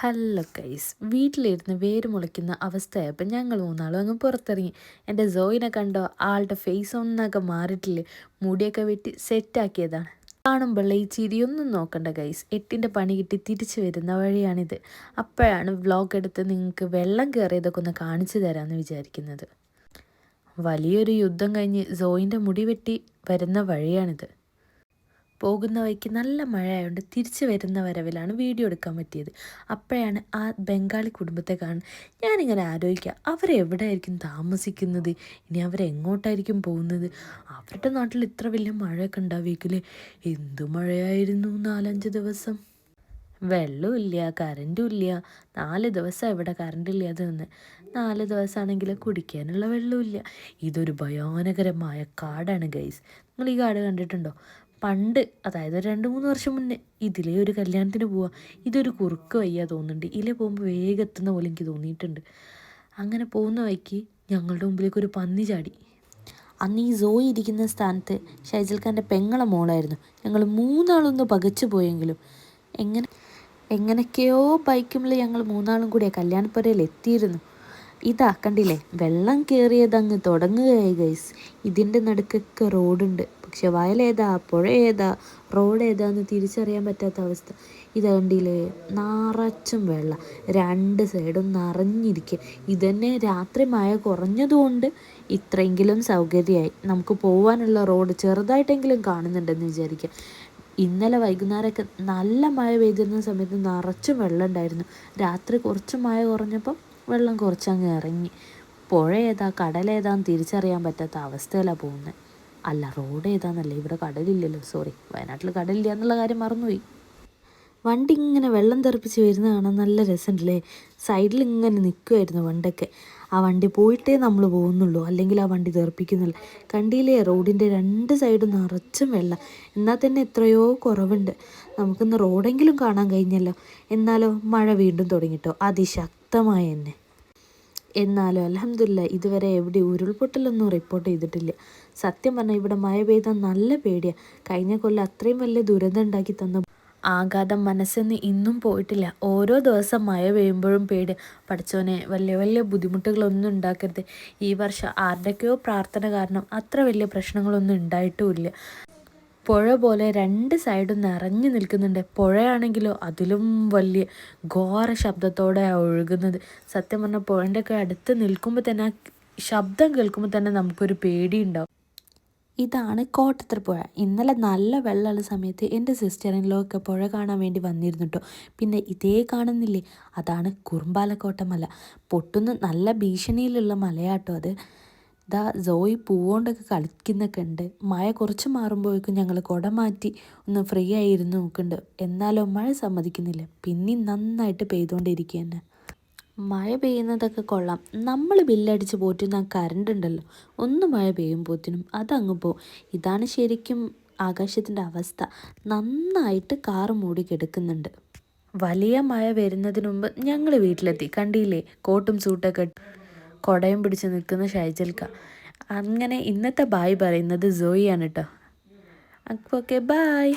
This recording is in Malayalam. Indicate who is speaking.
Speaker 1: ഹലോ കൈസ് വീട്ടിലിരുന്ന് വേര് മുളയ്ക്കുന്ന അവസ്ഥയായപ്പോൾ ഞങ്ങൾ മൂന്നാളും അങ്ങ് പുറത്തിറങ്ങി. എന്റെ സോയിനെ കണ്ടോ? ആളുടെ ഫേസ് ഒന്നൊക്കെ മാറിയിട്ടില്ലേ മുടിയൊക്കെ വെട്ടി സെറ്റാക്കിയതാണ്. കാണുമ്പോൾ ഈ ചിരിയൊന്നും നോക്കണ്ട ഗൈസ്. എട്ടിന്റെ പണി കിട്ടി തിരിച്ചു വരുന്ന വഴിയാണിത്. അപ്പോഴാണ് വ്ളോഗ് എടുത്ത് നിങ്ങൾക്ക് വെള്ളം കയറിയതൊക്കെ ഒന്ന് കാണിച്ചു തരാമെന്ന് വിചാരിക്കുന്നത്. വലിയൊരു യുദ്ധം കഴിഞ്ഞ് സോയിന്റെ മുടി വെട്ടി വരുന്ന വഴിയാണിത്. പോകുന്ന വഴിക്ക് നല്ല മഴയായതുകൊണ്ട് തിരിച്ചു വരുന്ന വരവിലാണ് വീഡിയോ എടുക്കാൻ പറ്റിയത്. അപ്പോഴാണ് ആ ബംഗാളി കുടുംബത്തെ കാണുന്നത്. ഞാനിങ്ങനെ ആലോചിക്കുക അവരെവിടെയായിരിക്കും താമസിക്കുന്നത്? ഇനി അവരെങ്ങോട്ടായിരിക്കും പോകുന്നത്? അവരുടെ നാട്ടിൽ ഇത്ര വലിയ മഴയൊക്കെ ഉണ്ടാവേക്കില്ലേ എന്തു മഴയായിരുന്നു നാലഞ്ച് ദിവസം? വെള്ളമില്ല കറണ്ടും ഇല്ല നാല് ദിവസം ഇവിടെ കറണ്ട് ഇല്ലാതെ നിന്ന് നാല് ദിവസമാണെങ്കിൽ കുടിക്കാനുള്ള വെള്ളമില്ല ഇതൊരു ഭയാനകരമായ കാടാണ് ഗൈസ്. നിങ്ങൾ ഈ കാട് കണ്ടിട്ടുണ്ടോ? പണ്ട് അതായത് രണ്ട് മൂന്ന് വർഷം മുന്നേ ഇതിലേ ഒരു കല്യാണത്തിന് പോവാം. ഇതൊരു കുറുക്ക് വയ്യ തോന്നുന്നുണ്ട്. ഇതിലെ പോകുമ്പോൾ വേഗം എത്തുന്ന പോലെ എനിക്ക് തോന്നിയിട്ടുണ്ട്. അങ്ങനെ പോകുന്ന വഴിക്ക് ഞങ്ങളുടെ മുമ്പിലേക്ക് ഒരു പന്നി ചാടി. അന്ന് ഈ സോയി ഇരിക്കുന്ന സ്ഥാനത്ത് ഷൈജൽ ഖാന്റെ പെങ്ങളെ മോളായിരുന്നു. ഞങ്ങൾ മൂന്നാളൊന്ന് പകച്ചു പോയെങ്കിലും എങ്ങനെ എങ്ങനെയൊക്കെയോ ബൈക്കുമ്പിൽ ഞങ്ങൾ മൂന്നാളും കൂടി കല്യാണപ്പുരയിൽ എത്തിയിരുന്നു. ഇതാ കണ്ടില്ലേ? വെള്ളം കയറിയതങ്ങ് തുടങ്ങുകയായി ഗൈസ് ഇതിന്റെ നടുക്കൊക്കെ റോഡുണ്ട് പക്ഷെ വയലേതാ പുഴ ഏതാ? റോഡ് ഏതാന്ന് തിരിച്ചറിയാൻ പറ്റാത്ത അവസ്ഥ. ഇത് നിറച്ചും വെള്ളം. രണ്ട് സൈഡും നിറഞ്ഞിരിക്കുക ഇതന്നെ രാത്രി മഴ കുറഞ്ഞതുകൊണ്ട് ഇത്രയെങ്കിലും സൗകര്യമായി. നമുക്ക് പോകാനുള്ള റോഡ് ചെറുതായിട്ടെങ്കിലും കാണുന്നുണ്ടെന്ന് വിചാരിക്കുക ഇന്നലെ വൈകുന്നേരമൊക്കെ നല്ല മഴ പെയ്തിരുന്ന സമയത്ത് നിറച്ചും വെള്ളം ഉണ്ടായിരുന്നു. രാത്രി കുറച്ച് മഴ കുറഞ്ഞപ്പം വെള്ളം കുറച്ചങ്ങ് ഇറങ്ങി. പുഴ ഏതാ? കടലേതാന്ന് തിരിച്ചറിയാൻ പറ്റാത്ത അവസ്ഥയിലാണ് പോകുന്നത് അല്ല റോഡ് ഏതാന്നല്ല ഇവിടെ കടലില്ലല്ലോ സോറി വയനാട്ടിൽ കടലില്ല എന്നുള്ള കാര്യം മറന്നുപോയി. വണ്ടി ഇങ്ങനെ വെള്ളം തെറിപ്പിച്ച് വരുന്ന കാണാൻ നല്ല രസമുണ്ടല്ലേ? സൈഡിൽ ഇങ്ങനെ നിൽക്കുമായിരുന്നു വണ്ടൊക്കെ. ആ വണ്ടി പോയിട്ടേ നമ്മൾ പോകുന്നുള്ളൂ അല്ലെങ്കിൽ ആ വണ്ടി തെറിപ്പിക്കുന്നില്ല കണ്ടിയില്ലേ റോഡിന്റെ രണ്ട് സൈഡും നിറച്ചും വെള്ളം. എന്നാൽ തന്നെ എത്രയോ കുറവുണ്ട്. നമുക്കിന്ന് റോഡെങ്കിലും കാണാൻ കഴിഞ്ഞല്ലോ. എന്നാലോ മഴ വീണ്ടും തുടങ്ങിട്ടോ. അതിശക്തമായ തന്നെ എന്നാലും അലഹമില്ല ഇതുവരെ എവിടെ ഉരുൾപൊട്ടലൊന്നും റിപ്പോർട്ട് ചെയ്തിട്ടില്ല. സത്യം പറഞ്ഞാൽ ഇവിടെ മഴ പെയ്താൽ നല്ല പേടിയാണ് കഴിഞ്ഞ കൊല്ലം അത്രയും വലിയ ദുരന്തം ഉണ്ടാക്കി തന്ന ആഘാതം മനസ്സിന്ന് ഇന്നും പോയിട്ടില്ല. ഓരോ ദിവസം മഴ പെയ്യുമ്പോഴും പേടി. പഠിച്ചോനെ വലിയ വലിയ ബുദ്ധിമുട്ടുകളൊന്നും ഉണ്ടാക്കരുത്. ഈ വർഷം ആരുടെയൊക്കെയോ പ്രാർത്ഥന കാരണം അത്ര വലിയ പ്രശ്നങ്ങളൊന്നും ഉണ്ടായിട്ടുമില്ല പുഴ പോലെ രണ്ട് സൈഡും നിറഞ്ഞു നിൽക്കുന്നുണ്ട്. പുഴയാണെങ്കിലോ അതിലും വലിയ ഘോര ശബ്ദത്തോടെ ഒഴുകുന്നത്. സത്യം പറഞ്ഞാൽ പുഴന്റെ ഒക്കെ അടുത്ത് നിൽക്കുമ്പോൾ തന്നെ ശബ്ദം കേൾക്കുമ്പോൾ തന്നെ നമുക്കൊരു പേടിയുണ്ടാവും. ഇതാണ് കോട്ടത്തർ പുഴ. ഇന്നലെ നല്ല വെള്ളമുള്ള സമയത്ത് എന്റെ സിസ്റ്ററിനിലോ ഒക്കെ പുഴ കാണാൻ വേണ്ടി വന്നിരുന്നു കേട്ടോ പിന്നെ ഇതേ കാണുന്നില്ലേ? അതാണ് കുറുമ്പാലക്കോട്ട മല പൊട്ടുന്ന നല്ല ഭീഷണിയിലുള്ള മലയാട്ടോ അത്. ദാ ജോയി പൂവോണ്ടൊക്കെ കളിക്കുന്നൊക്കെ ഉണ്ട് മഴ കുറച്ച് മാറുമ്പോഴേക്കും ഞങ്ങൾ കുട മാറ്റി ഒന്ന് ഫ്രീ ആയിരുന്നു നോക്കുന്നുണ്ട് എന്നാലോ മഴ സമ്മതിക്കുന്നില്ല. പിന്നെയും നന്നായിട്ട് പെയ്തുകൊണ്ടിരിക്കുക മഴ പെയ്യുന്നതൊക്കെ കൊള്ളാം. നമ്മൾ ബില്ലടിച്ച് പോറ്റുന്ന കറണ്ട് ഉണ്ടല്ലോ ഒന്ന് മഴ പെയ്യുമ്പോത്തിനും അതങ്ങ് പോവും. ഇതാണ് ശരിക്കും ആകാശത്തിന്റെ അവസ്ഥ. നന്നായിട്ട് കാറ് മൂടി കിടക്കുന്നുണ്ട്. വലിയ മഴ വരുന്നതിന് മുമ്പ് ഞങ്ങൾ വീട്ടിലെത്തി. കണ്ടില്ലേ? കോട്ടും സൂട്ടൊക്കെ കൊടയും പിടിച്ച് നിൽക്കുന്ന ഷൈജൽക്ക. അങ്ങനെ ഇന്നത്തെ ബായ് പറയുന്നത് സോയിയാണ് കേട്ടോ അപ്പോൾ ഓക്കെ ബായ്